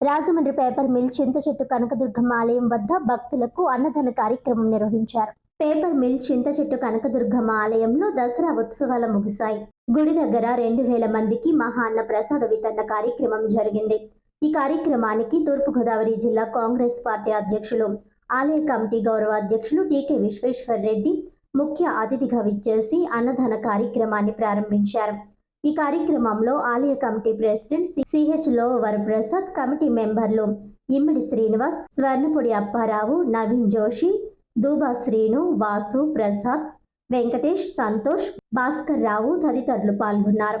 Rajahmundry paper mill చింత చెట్టు కనకదుర్గమ్మ ఆలయం వద్ద భక్తులకు అన్నదాన కార్యక్రమం నిర్వహించారు. పేపర్ మిల్ చింత చెట్టు కనకదుర్గమ్మ ఆలయంలో దసరా ఉత్సవాలు ముగిశాయి. గుడి దగ్గర రెండు వేల మందికి మహాన్న ప్రసాద వితరణ కార్యక్రమం జరిగింది. ఈ కార్యక్రమానికి తూర్పుగోదావరి జిల్లా కాంగ్రెస్ పార్టీ అధ్యక్షులు ఆలయ కమిటీ గౌరవ అధ్యక్షులు టీకే విశ్వేశ్వర్ రెడ్డి ముఖ్య అతిథిగా విచ్చేసి అన్నదాన కార్యక్రమాన్ని ప్రారంభించారు. ఈ కార్యక్రమంలో ఆలయ కమిటీ ప్రెసిడెంట్ సిహెచ్లో వరప్రసాద్ కమిటీ మెంబర్లు ఇమ్మిడి శ్రీనివాస్ స్వర్ణపుడి అప్పారావు నవీన్ జోషి దూబా శ్రీను వాసు ప్రసాద్ వెంకటేష్ సంతోష్ భాస్కర్ రావు తదితరులు పాల్గొన్నారు.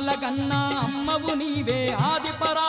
అమ్మల గన్నా అమ్మవు నీవే ఆది పరా